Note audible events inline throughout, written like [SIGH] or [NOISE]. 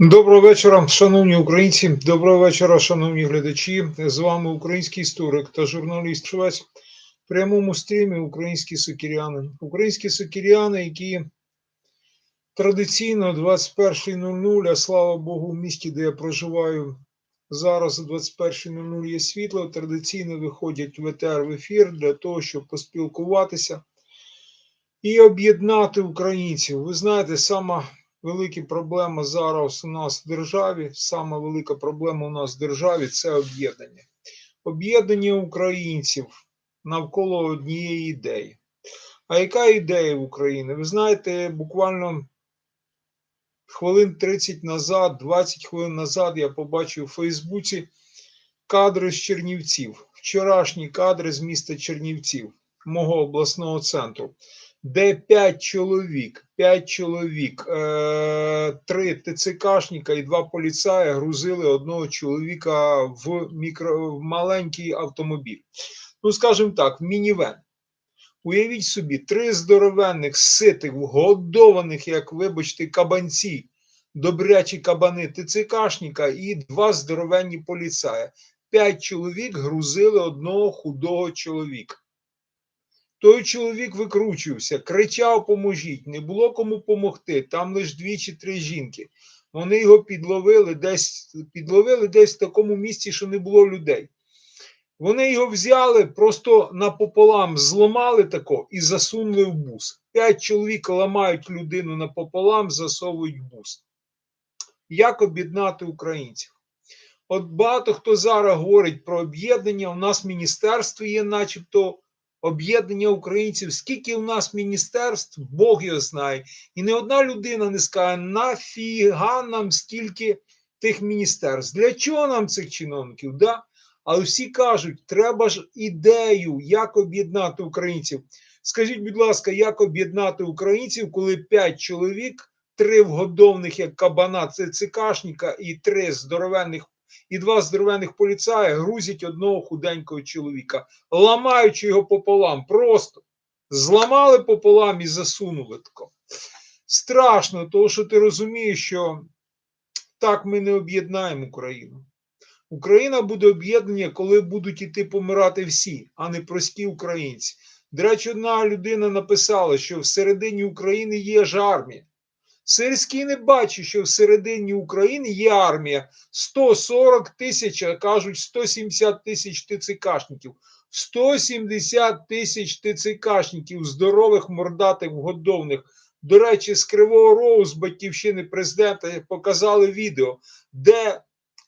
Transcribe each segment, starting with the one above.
Доброго вечора, шановні українці. Доброго вечора, шановні глядачі. З вами український історик та журналіст Швець. В прямому стрімі українські сокіряни. Українські сокіряни, які традиційно 21.00, а слава Богу, в місті, де я проживаю зараз, о 21.00 є світло, традиційно виходять в ЕТР в ефір для того, щоб поспілкуватися і об'єднати українців. Ви знаєте, сама велика проблема зараз у нас в державі, сама велика проблема у нас в державі це об'єднання. Об'єднання українців навколо однієї ідеї. А яка ідея в Україні? Ви знаєте, буквально хвилин 30 назад, 20 хвилин назад я побачив у Фейсбуці кадри з Чернівців, вчорашні кадри з міста Чернівців, мого обласного центру де 5 чоловік, 5 чоловік, е, 3 ТЦКшника і 2 поліцаї грузили одного чоловіка в мікро, в маленький автомобіль. Ну, скажімо так, в мінівен. Уявіть собі, три здоровенних, ситих, годованих, як вибачте, кабанці, добрячі кабани ТЦКшника і два здоровенні поліцаї. П'ять чоловік грузили одного худого чоловіка. Той чоловік викручувався, кричав: Поможіть, не було кому помогти. Там лише дві чи три жінки. Вони його підловили десь підловили десь в такому місці, що не було людей. Вони його взяли, просто напополам зламали тако і засунули в бус. П'ять чоловік ламають людину напополам, засовують в бус. Як об'єднати українців? От багато хто зараз говорить про об'єднання. У нас міністерство є, начебто об'єднання українців, скільки у нас міністерств, Бог його знає. І не одна людина не скаже, нафіга нам стільки тих міністерств. Для чого нам цих чиновників? Да? Але всі кажуть, треба ж ідею, як об'єднати українців. Скажіть, будь ласка, як об'єднати українців, коли п'ять чоловік, три вгодовних, як кабана, це цикашника, і три здоровенних і два здоровених поліцаї грузять одного худенького чоловіка, ламаючи його пополам. Просто зламали пополам і засунули тако. Страшно, тому що ти розумієш, що так ми не об'єднаємо Україну. Україна буде об'єднання, коли будуть іти помирати всі, а не прості українці. До речі, одна людина написала, що всередині України є ж армія. Сирський не бачить, що всередині України є армія 140 тисяч, а кажуть 170 тисяч ТЦКшників. 170 тисяч ТЦКшників, здорових, мордатих, годовних. До речі, з Кривого Рогу, з батьківщини президента показали відео, де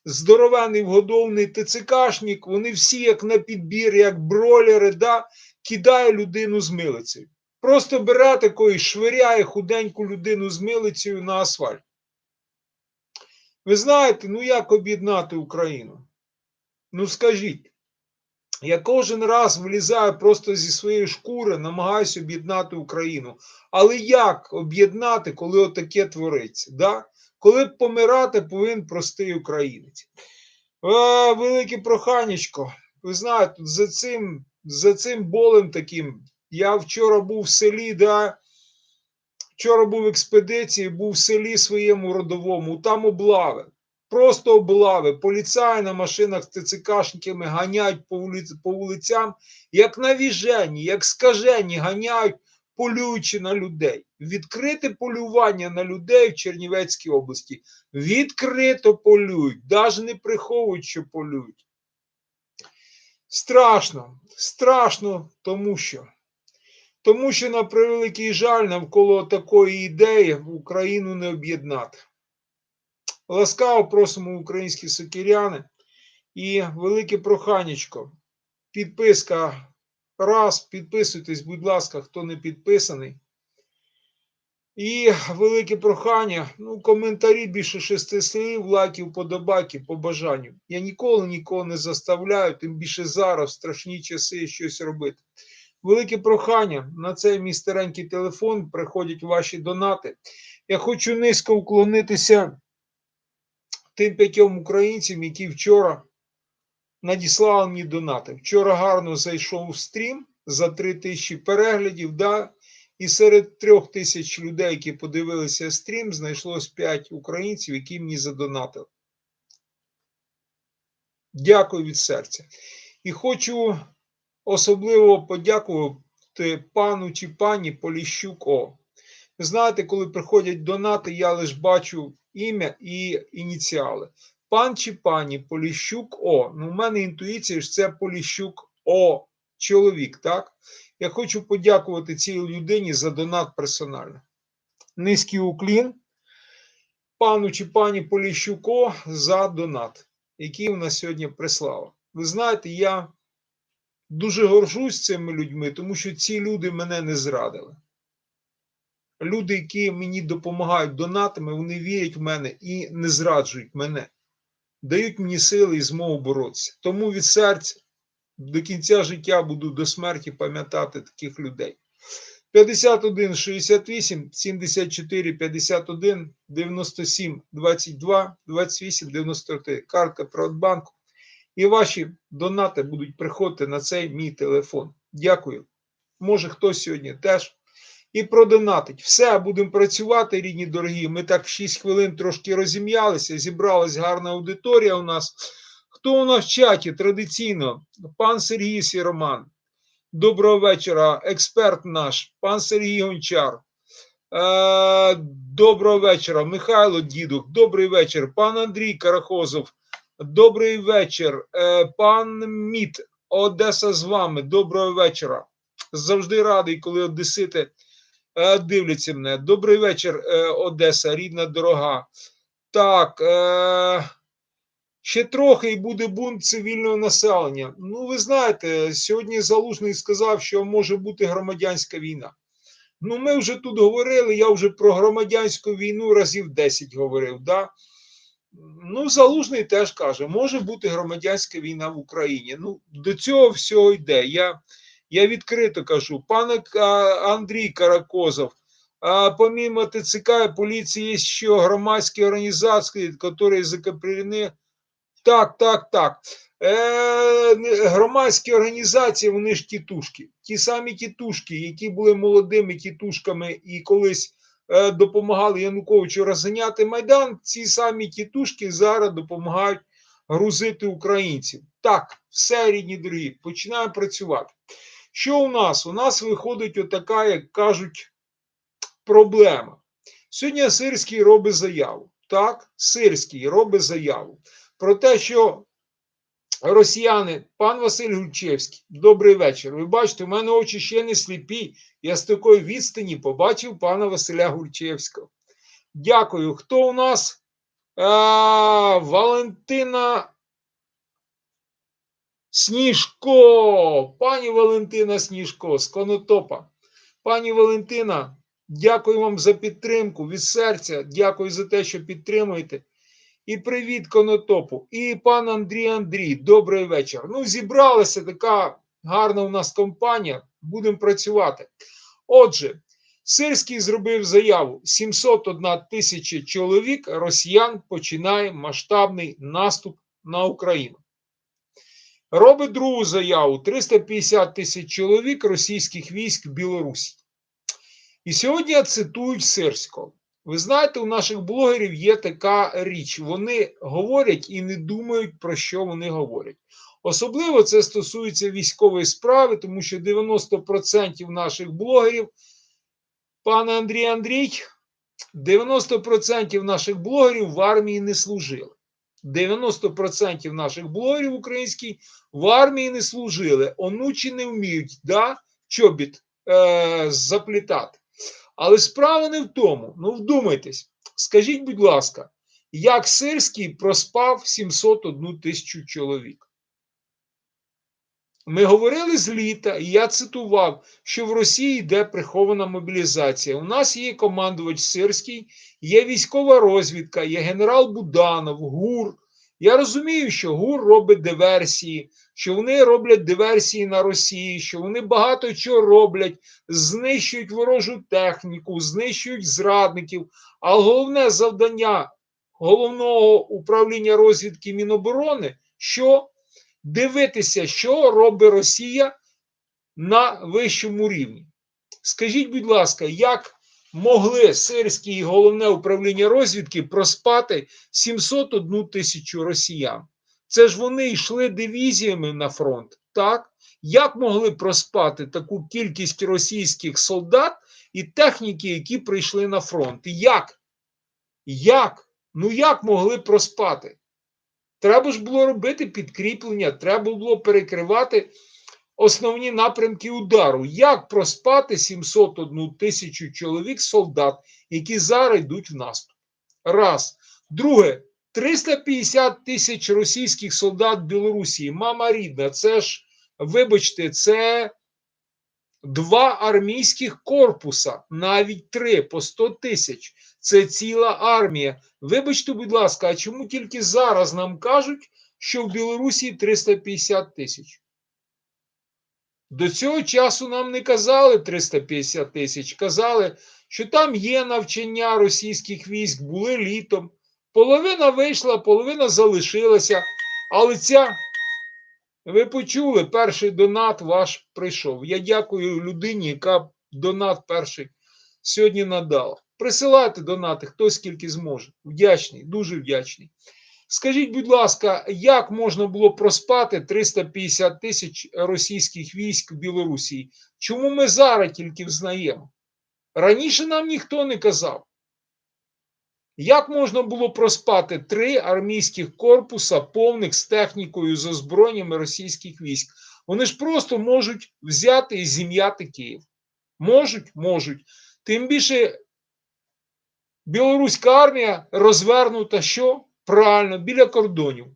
здоровений вгодовний ТЦКшник, вони всі, як на підбір, як бролери, да, кидає людину з милицею. Просто бере такої, швиряє худеньку людину з милицею на асфальт. Ви знаєте, ну як об'єднати Україну? Ну скажіть, я кожен раз вилізаю просто зі своєї шкури, намагаюся об'єднати Україну. Але як об'єднати, коли отаке твориться? Да? Коли б помирати, повинен простий українець. Е, велике проханечко. Ви знаєте, за цим, за цим болем таким я вчора був в селі, да, вчора був в експедиції, був в селі своєму родовому, там облави. Просто облави. Поліцаї на машинах з ТЦКшниками ганяють по, вулиці, по вулицям, як навіжені, як скажені, ганяють, полюючи на людей. Відкрите полювання на людей в Чернівецькій області. Відкрито полюють, навіть не приховують, що полюють. Страшно, страшно, тому що. Тому що, на превеликий жаль, навколо такої ідеї Україну не об'єднати. Ласкаво просимо українські сокиряни і велике проханечко. Підписка раз, підписуйтесь, будь ласка, хто не підписаний. І велике прохання, ну, коментарі більше шести слів, лайків, подобайки по бажанню. Я ніколи нікого не заставляю, тим більше зараз в страшні часи щось робити. Велике прохання на цей мій старенький телефон приходять ваші донати. Я хочу низько уклонитися тим п'ятьом українцям, які вчора надіслали мені донати. Вчора гарно зайшов стрім за 3 тисячі переглядів. Да? І серед трьох тисяч людей, які подивилися стрім, знайшлось 5 українців, які мені задонатили. Дякую від серця. І хочу особливо подякувати пану чи пані Поліщук О. Ви знаєте, коли приходять донати, я лише бачу ім'я і ініціали. Пан чи пані Поліщук О. Ну, у мене інтуїція що це Поліщук О. Чоловік, так? Я хочу подякувати цій людині за донат персонально. Низький уклін пану чи пані Поліщуко за донат, який вона сьогодні прислала. Ви знаєте, я дуже горжусь цими людьми, тому що ці люди мене не зрадили. Люди, які мені допомагають донатами, вони вірять в мене і не зраджують мене, дають мені сили і змогу боротися. Тому від серця до кінця життя буду до смерті пам'ятати таких людей. 51 68 74 51 97 22 28 93. Картка Приватбанку. І ваші донати будуть приходити на цей мій телефон. Дякую. Може, хтось сьогодні теж. І продонатить. Все, будемо працювати, рідні дорогі. Ми так в 6 хвилин трошки розім'ялися, зібралась гарна аудиторія у нас. Хто у нас в чаті традиційно? Пан Сергій Сіроман. Доброго вечора, експерт наш, пан Сергій Гончар. Е, Доброго вечора, Михайло Дідук. Добрий вечір, пан Андрій Карахозов. Добрий вечір, е, пан Міт, Одеса з вами. Доброго вечора. Завжди радий, коли Одесити е, дивляться мене. Добрий вечір, е, Одеса, рідна дорога. Так. Ще трохи і буде бунт цивільного населення. Ну, ви знаєте, сьогодні Залужний сказав, що може бути громадянська війна. Ну, ми вже тут говорили, я вже про громадянську війну разів 10 говорив. Да? Ну, Залужний теж каже, може бути громадянська війна в Україні. Ну, до цього всього йде. Я я відкрито кажу, пане Андрій Каракозов, а помимо ТЦК і поліції є ще громадські організації, які закріплені так, так, так. Е, Громадські організації, вони ж тітушки. Ті самі тітушки, які були молодими тітушками і колись допомагали Януковичу розганяти Майдан, ці самі тітушки зараз допомагають грузити українців. Так, все рідні дорогі, починаємо працювати. Що у нас? У нас виходить отака, як кажуть, проблема. Сьогодні Сирський робить заяву. Так, Сирський робить заяву про те, що росіяни, пан Василь Гульчевський, добрий вечір. Ви бачите, у мене очі ще не сліпі. Я з такої відстані побачив пана Василя Гульчевського. Дякую. Хто у нас? А, Валентина Сніжко. Пані Валентина Сніжко з Конотопа. Пані Валентина, дякую вам за підтримку від серця. Дякую за те, що підтримуєте. І привіт конотопу. І пан Андрій Андрій, добрий вечір. Ну, зібралася така гарна у нас компанія. Будемо працювати. Отже, Сирський зробив заяву: 701 тисяча чоловік росіян починає масштабний наступ на Україну. Робить другу заяву: 350 тисяч чоловік російських військ Білорусі. І сьогодні я цитую Сирського. Ви знаєте, у наших блогерів є така річ. Вони говорять і не думають, про що вони говорять. Особливо це стосується військової справи, тому що 90% наших блогерів, пане Андрій Андрій, 90% наших блогерів в армії не служили. 90% наших блогерів українських в армії не служили. Онучі не вміють да, чобіт е, заплітати. Але справа не в тому. Ну, вдумайтесь, скажіть, будь ласка, як Сирський проспав 701 тисячу чоловік? Ми говорили з літа, і я цитував, що в Росії йде прихована мобілізація. У нас є командувач Сирський, є військова розвідка, є генерал Буданов, ГУР. Я розумію, що ГУР робить диверсії, що вони роблять диверсії на Росії, що вони багато чого роблять, знищують ворожу техніку, знищують зрадників. А головне завдання головного управління розвідки Міноборони що дивитися, що робить Росія на вищому рівні. Скажіть, будь ласка, як могли сирські і головне управління розвідки проспати 701 тисячу росіян? Це ж вони йшли дивізіями на фронт, так? Як могли проспати таку кількість російських солдат і техніки, які прийшли на фронт? Як? Як? Ну як могли проспати? Треба ж було робити підкріплення, треба було перекривати основні напрямки удару. Як проспати 701 тисячу чоловік солдат, які зараз йдуть в наступ? Раз. Друге, 350 тисяч російських солдат Білорусі. Мама рідна, це ж, вибачте, це два армійських корпуса, навіть три по 100 тисяч. Це ціла армія. Вибачте, будь ласка, а чому тільки зараз нам кажуть, що в Білорусі 350 тисяч? До цього часу нам не казали 350 тисяч, казали, що там є навчання російських військ, були літом. Половина вийшла, половина залишилася. Але ця, ви почули, перший донат ваш прийшов. Я дякую людині, яка донат перший сьогодні надала. Присилайте донати, хто скільки зможе. Вдячний, дуже вдячний. Скажіть, будь ласка, як можна було проспати 350 тисяч російських військ в Білорусі? Чому ми зараз тільки взнаємо? Раніше нам ніхто не казав. Як можна було проспати три армійських корпуса, повних з технікою, з озброєннями російських військ? Вони ж просто можуть взяти і зім'яти Київ. Можуть, можуть. Тим більше білоруська армія розвернута що? Правильно, біля кордонів.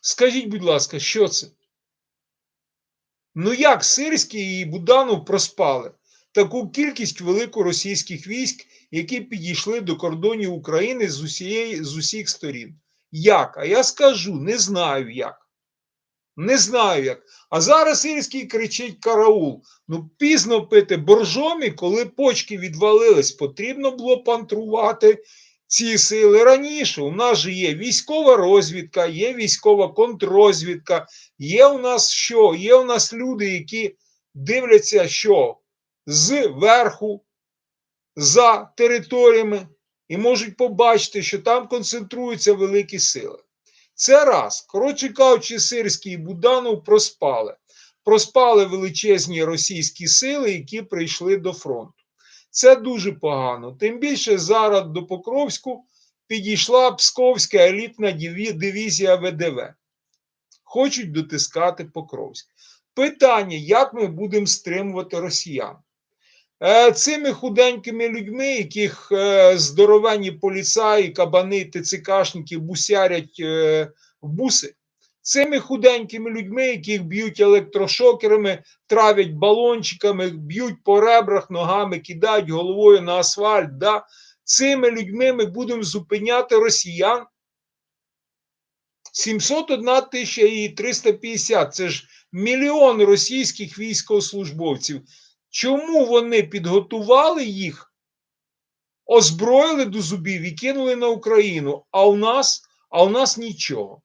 Скажіть, будь ласка, що це? Ну як Сирський і Буданов проспали таку кількість велику російських військ, які підійшли до кордонів України з, усієї, з усіх сторін? Як? А я скажу, не знаю як. Не знаю як. А зараз Сирський кричить караул. Ну, пізно пити боржомі, коли почки відвалились, потрібно було пантрувати ці сили раніше. У нас же є військова розвідка, є військова контррозвідка, є у нас що? Є у нас люди, які дивляться, що зверху, за територіями, і можуть побачити, що там концентруються великі сили. Це раз. Коротше кажучи, Сирський Буданов проспали. Проспали величезні російські сили, які прийшли до фронту. Це дуже погано. Тим більше зараз до Покровську підійшла Псковська елітна дивізія ВДВ. Хочуть дотискати Покровськ. Питання, як ми будемо стримувати росіян? Е, цими худенькими людьми, яких е, здоровенні поліцаї, кабани, ТЦКшники бусярять е, в буси, цими худенькими людьми, яких б'ють електрошокерами, травять балончиками, б'ють по ребрах ногами, кидають головою на асфальт. Да? Цими людьми ми будемо зупиняти росіян. 701 тисяча і 350 це ж мільйон російських військовослужбовців. Чому вони підготували їх, озброїли до зубів і кинули на Україну? А у нас, а у нас нічого.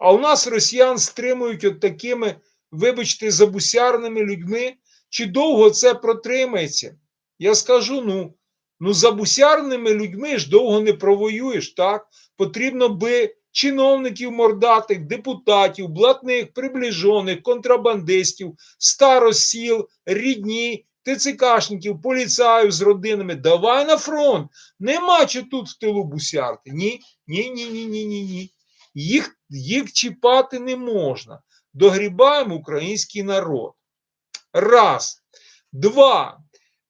А у нас росіян стримують от такими, вибачте, забусярними людьми. Чи довго це протримається? Я скажу: ну, ну забусярними людьми ж довго не провоюєш, так? Потрібно би чиновників мордатих, депутатів, блатних, приближених, контрабандистів, старосіл, рідні, ТЦКшників, поліцаїв з родинами. Давай на фронт. Нема чи тут в тилу бусярти. Ні, ні, ні, ні, ні, ні, ні. Їх, їх чіпати не можна. Догрібаємо український народ. Раз. Два.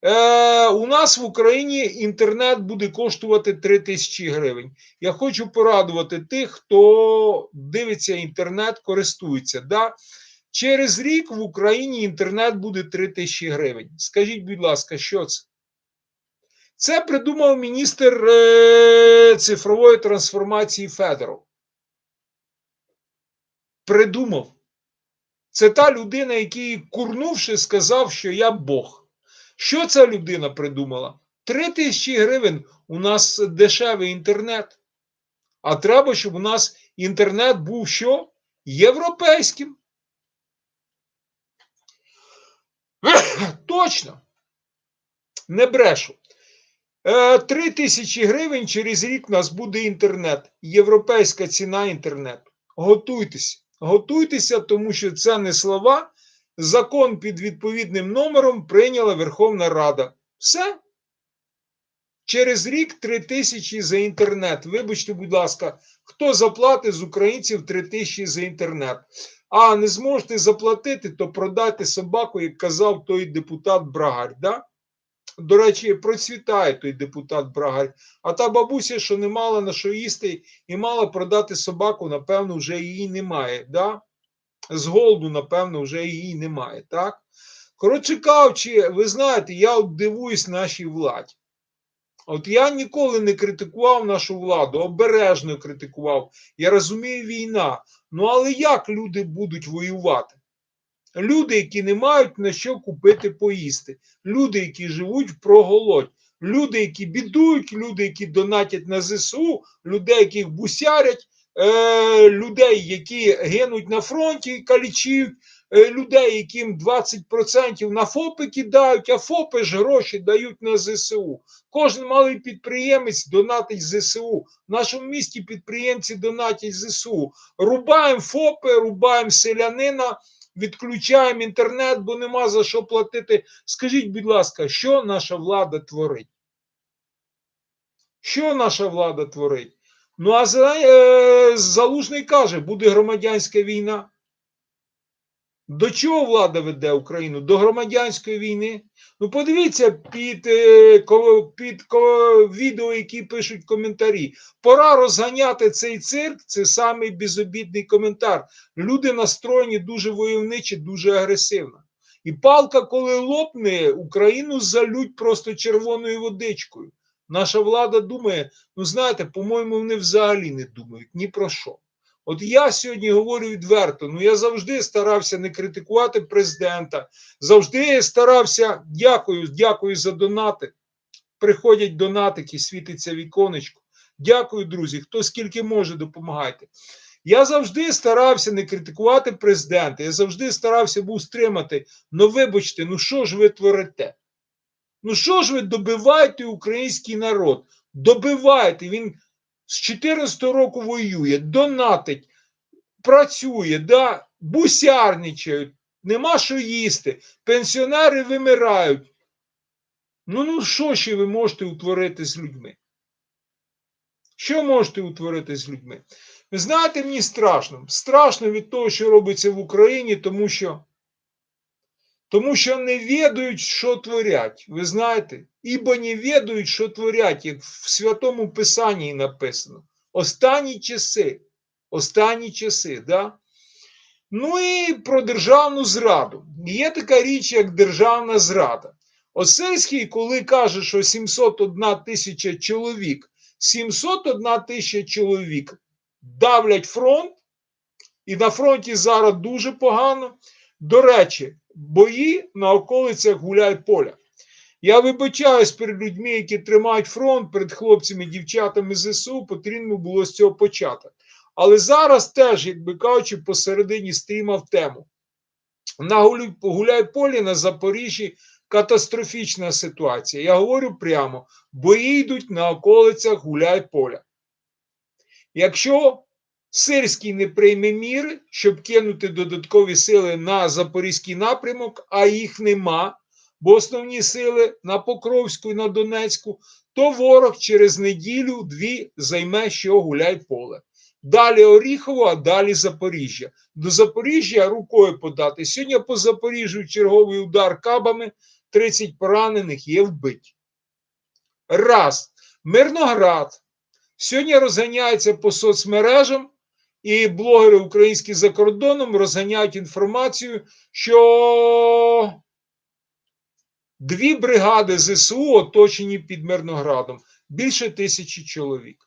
Е, У нас в Україні інтернет буде коштувати 3 тисячі гривень. Я хочу порадувати тих, хто дивиться інтернет, користується. Да? Через рік в Україні інтернет буде 3 тисячі гривень. Скажіть, будь ласка, що це? Це придумав міністр е, цифрової трансформації Федоров. Придумав. Це та людина, який, курнувши, сказав, що я Бог. Що ця людина придумала? Три тисячі гривень у нас дешевий інтернет. А треба, щоб у нас інтернет був що? Європейським. Точно. Не брешу. Е, Три тисячі гривень через рік у нас буде інтернет. Європейська ціна інтернету. Готуйтеся. Готуйтеся, тому що це не слова. Закон під відповідним номером прийняла Верховна Рада. Все. Через рік 3 тисячі за інтернет. Вибачте, будь ласка, хто заплатить з українців 3 тисячі за інтернет? А не зможете заплатити, то продайте собаку, як казав той депутат Брагарь. Да? До речі, процвітає той депутат Брагарь. А та бабуся, що не мала на що їсти і мала продати собаку, напевно, вже її немає. Да? З голоду, напевно, вже її немає. Так? Коротше кажучи, ви знаєте, я дивуюсь нашій владі. От я ніколи не критикував нашу владу, обережно критикував. Я розумію війна. Ну але як люди будуть воювати? Люди, які не мають на що купити поїсти, люди, які живуть в проголодь, люди, які бідують, люди, які донатять на ЗСУ, людей, яких бусярять, е, людей, які гинуть на фронті і калічують, е, людей, яким 20% на ФОПи кидають, а ФОПи ж гроші дають на ЗСУ. Кожен малий підприємець донатить ЗСУ. В нашому місті підприємці донатять ЗСУ. Рубаємо ФОПи, рубаємо селянина, відключаємо інтернет, бо нема за що платити. Скажіть, будь ласка, що наша влада творить? Що наша влада творить? Ну, а е, Залужний каже, буде громадянська війна. До чого влада веде Україну? До громадянської війни. Ну, подивіться під, е, під відео, які пишуть коментарі. Пора розганяти цей цирк. Це самий безобідний коментар. Люди настроєні дуже войовничі, дуже агресивно. І палка, коли лопне, Україну залють просто червоною водичкою. Наша влада думає, ну знаєте, по-моєму, вони взагалі не думають ні про що. От я сьогодні говорю відверто, ну я завжди старався не критикувати президента, завжди старався, дякую, дякую за донати. Приходять донатики, світиться віконечко. Дякую, друзі. Хто скільки може, допомагайте. Я завжди старався не критикувати президента, я завжди старався був стримати. Ну, вибачте, ну що ж ви творите? Ну що ж ви добиваєте український народ? Добиваєте. Він з 14 року воює, донатить, працює, да? бусярничають, нема що їсти, пенсіонери вимирають. Ну, ну що ще ви можете утворити з людьми? Що можете утворити з людьми? Ви знаєте, мені страшно. Страшно від того, що робиться в Україні, тому що тому що не відають, що творять. Ви знаєте, ібо не відають, що творять, як в Святому Писанні написано. Останні часи. Останні часи, да? Ну і про державну зраду. Є така річ, як державна зрада. Осельський, коли каже, що 701 тисяча чоловік, 701 тисяча чоловік давлять фронт, і на фронті зараз дуже погано. До речі, бої на околицях Гуляй-Поля. Я вибачаюсь перед людьми, які тримають фронт, перед хлопцями, дівчатами ЗСУ, потрібно було з цього почати. Але зараз теж, якби кажучи, посередині стріма в тему. На Гуляй-Полі на Запоріжжі катастрофічна ситуація. Я говорю прямо, бої йдуть на околицях Гуляй-Поля. Якщо Сирський не прийме міри, щоб кинути додаткові сили на Запорізький напрямок, а їх нема, бо основні сили на Покровську і на Донецьку, то ворог через неділю-дві займе що гуляй поле. Далі Оріхово, а далі Запоріжжя. До Запоріжжя рукою подати. Сьогодні по Запоріжжю черговий удар кабами, 30 поранених є вбиті. Раз. Мирноград. Сьогодні розганяється по соцмережам, і блогери українські за кордоном розганяють інформацію, що дві бригади ЗСУ оточені під Мирноградом, більше тисячі чоловік.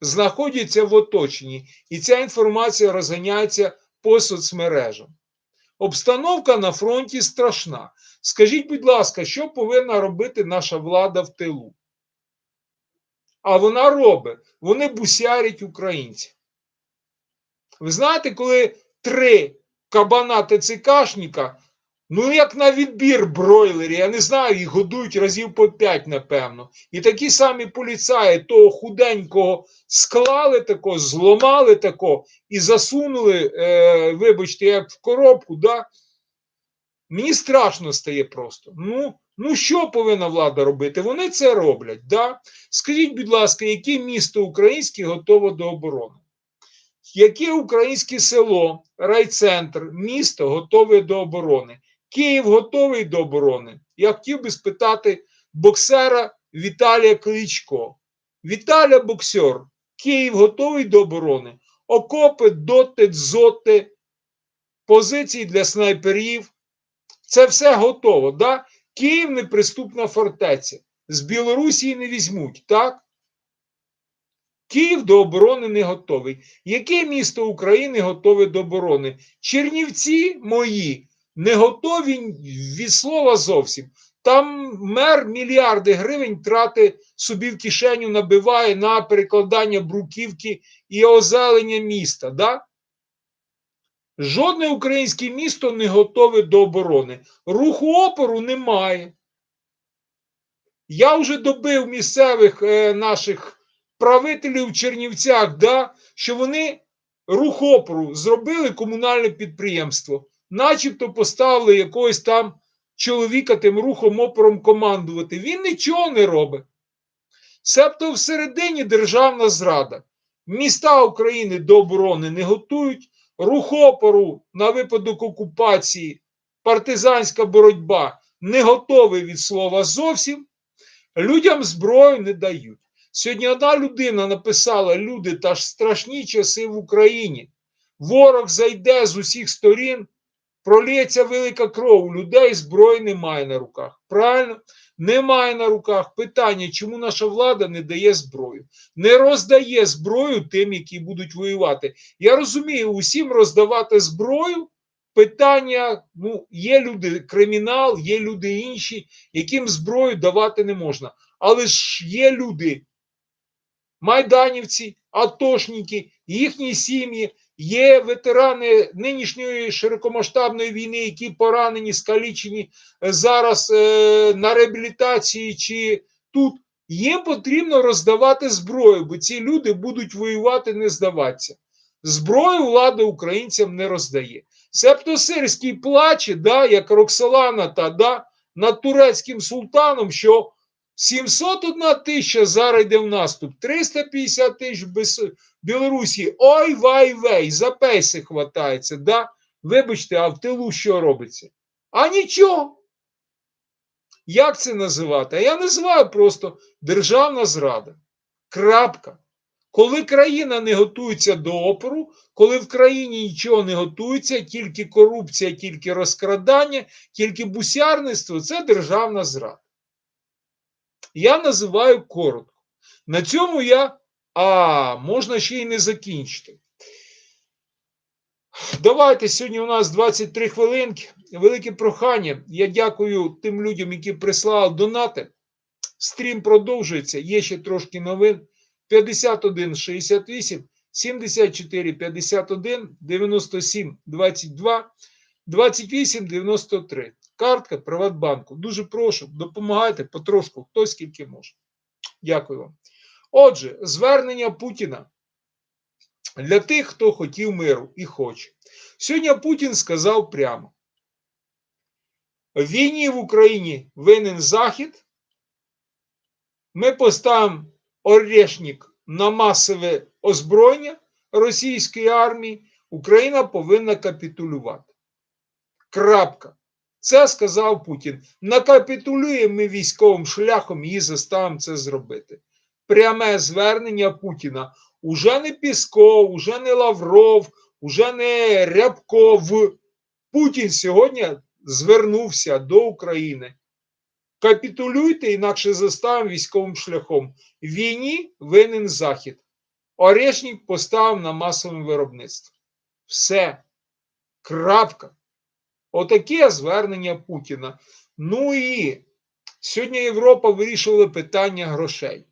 Знаходяться в оточенні, і ця інформація розганяється по соцмережам. Обстановка на фронті страшна. Скажіть, будь ласка, що повинна робити наша влада в тилу? А вона робить, вони бусярять українців. Ви знаєте, коли три кабана ТЦКшника Ну, як на відбір бройлері, я не знаю, їх годують разів по п'ять, напевно. І такі самі поліцаї того худенького склали тако, зломали тако і засунули, е, вибачте, як в коробку. да? Мені страшно стає просто. Ну, ну що повинна влада робити? Вони це роблять. Да? Скажіть, будь ласка, яке місто українське готове до оборони? Яке українське село, райцентр, місто готове до оборони? Київ готовий до оборони. Я хотів би спитати боксера Віталія Кличко. Віталя боксер, Київ готовий до оборони. Окопи, доти, дзоти, позиції для снайперів. Це все готово. Да? Київ неприступна фортеця. З Білорусі не візьмуть, так? Київ до оборони не готовий. Яке місто України готове до оборони? Чернівці мої не готові від слова зовсім. Там мер мільярди гривень трати собі в кишеню набиває на перекладання бруківки і озелення міста. Да? Жодне українське місто не готове до оборони. Руху опору немає. Я вже добив місцевих е, наших правителів в Чернівцях, да, що вони рух опору зробили комунальне підприємство, начебто поставили якогось там чоловіка тим рухом опором командувати. Він нічого не робить. Себто всередині державна зрада. Міста України до оборони не готують, рух опору на випадок окупації, партизанська боротьба не готовий від слова зовсім. Людям зброю не дають. Сьогодні одна людина написала: люди, та ж страшні часи в Україні. Ворог зайде з усіх сторін, пролється велика кров. Людей зброї немає на руках. Правильно? Немає на руках питання, чому наша влада не дає зброю, не роздає зброю тим, які будуть воювати. Я розумію, усім роздавати зброю. Питання: ну, є люди, кримінал, є люди інші, яким зброю давати не можна. Але ж є люди, майданівці, атошники, їхні сім'ї, є ветерани нинішньої широкомасштабної війни, які поранені, скалічені зараз е, на реабілітації чи тут. Їм потрібно роздавати зброю, бо ці люди будуть воювати, не здаватися. Зброю влада українцям не роздає. Себто Сирський плаче, да, як Роксолана та да, над турецьким султаном, що 701 тисяча зараз йде в наступ, 350 тисяч без Білорусі. Ой вай вей, за пейси хватається. Да? Вибачте, а в тилу що робиться? А нічого. Як це називати? А я називаю просто державна зрада. Крапка. Коли країна не готується до опору, коли в країні нічого не готується, тільки корупція, тільки розкрадання, тільки бусярництво це державна зрада. Я називаю коротко. На цьому я, а можна ще й не закінчити. Давайте сьогодні у нас 23 хвилинки. Велике прохання. Я дякую тим людям, які прислали донати. Стрім продовжується. Є ще трошки новин. 51 68 74 51 97 22 28 93. Картка Приватбанку. Дуже прошу, допомагайте потрошку, хто скільки може. Дякую вам. Отже, звернення Путіна для тих, хто хотів миру і хоче. Сьогодні Путін сказав прямо: війні в Україні винен Захід. Ми поставимо орешник на масове озброєння російської армії, Україна повинна капітулювати. Крапка. Це сказав Путін. Накапітулюємо ми військовим шляхом і заставимо це зробити. Пряме звернення Путіна. Уже не Пісков, уже не Лавров, уже не Рябков. Путін сьогодні звернувся до України. Капітулюйте, інакше заставимо військовим шляхом. Війні винен Захід. Орешник поставив на масове виробництво. Все. Крапка. Отаке звернення Путіна. Ну і сьогодні Європа вирішувала питання грошей.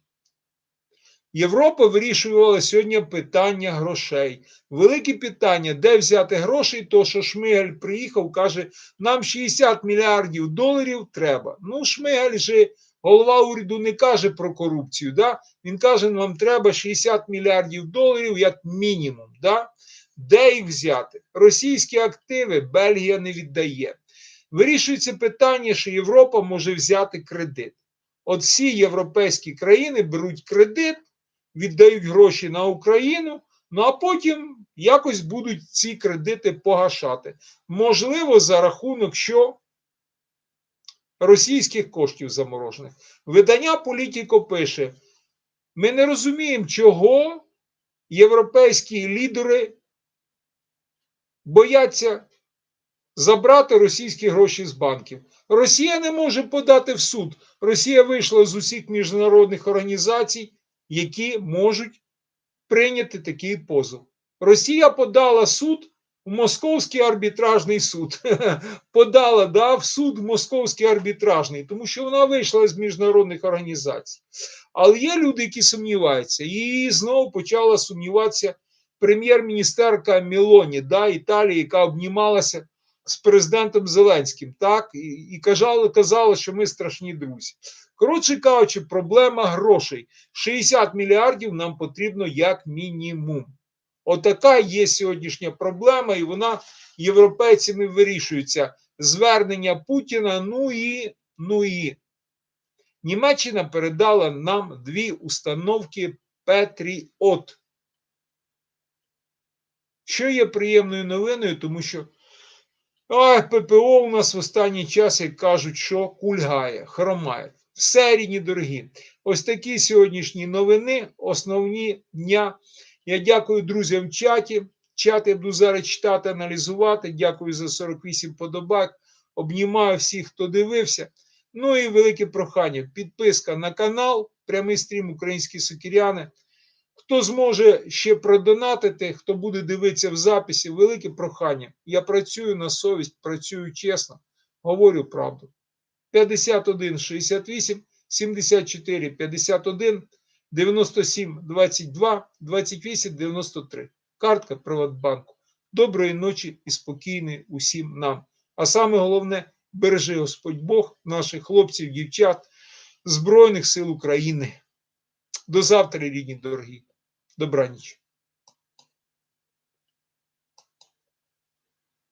Європа вирішувала сьогодні питання грошей. Велике питання, де взяти гроші, то що Шмигаль приїхав, каже, нам 60 мільярдів доларів треба. Ну, Шмигаль же голова уряду не каже про корупцію. Да? Він каже, нам треба 60 мільярдів доларів як мінімум. Да? Де їх взяти? Російські активи Бельгія не віддає. Вирішується питання, що Європа може взяти кредит. От всі європейські країни беруть кредит, віддають гроші на Україну, ну а потім якось будуть ці кредити погашати. Можливо, за рахунок що російських коштів заморожених. Видання Політіко пише: ми не розуміємо, чого європейські лідери бояться забрати російські гроші з банків. Росія не може подати в суд. Росія вийшла з усіх міжнародних організацій, які можуть прийняти такий позов. Росія подала суд в Московський арбітражний суд. [LAUGHS] Подала да, в суд в Московський арбітражний, тому що вона вийшла з міжнародних організацій. Але є люди, які сумніваються. І знову почала сумніватися прем'єр-міністерка Мілоні да, Італії, яка обнімалася з президентом Зеленським, так, і, і казала, казала, що ми страшні друзі. Коротше кажучи, проблема грошей. 60 мільярдів нам потрібно як мінімум. Отака є сьогоднішня проблема, і вона європейцями вирішується. Звернення Путіна. Ну і ну і Німеччина передала нам дві установки Петріот. Що є приємною новиною, тому що а, ППО у нас в останній час, як кажуть, що кульгає, хромає. Все рідні дорогі. Ось такі сьогоднішні новини, основні дня. Я дякую друзям в чаті. Чат я буду зараз читати, аналізувати. Дякую за 48 подобак. Обнімаю всіх, хто дивився. Ну і велике прохання. Підписка на канал, прямий стрім Українські Сокіряни. Хто зможе ще продонатити, хто буде дивитися в записі, велике прохання. Я працюю на совість, працюю чесно, говорю правду. 51 68 74 51 97 22 28 93. Картка Приватбанку. Доброї ночі і спокійної усім нам. А саме головне, бережи Господь Бог, наших хлопців, дівчат, Збройних сил України. До завтра, рідні дорогі. Добраніч.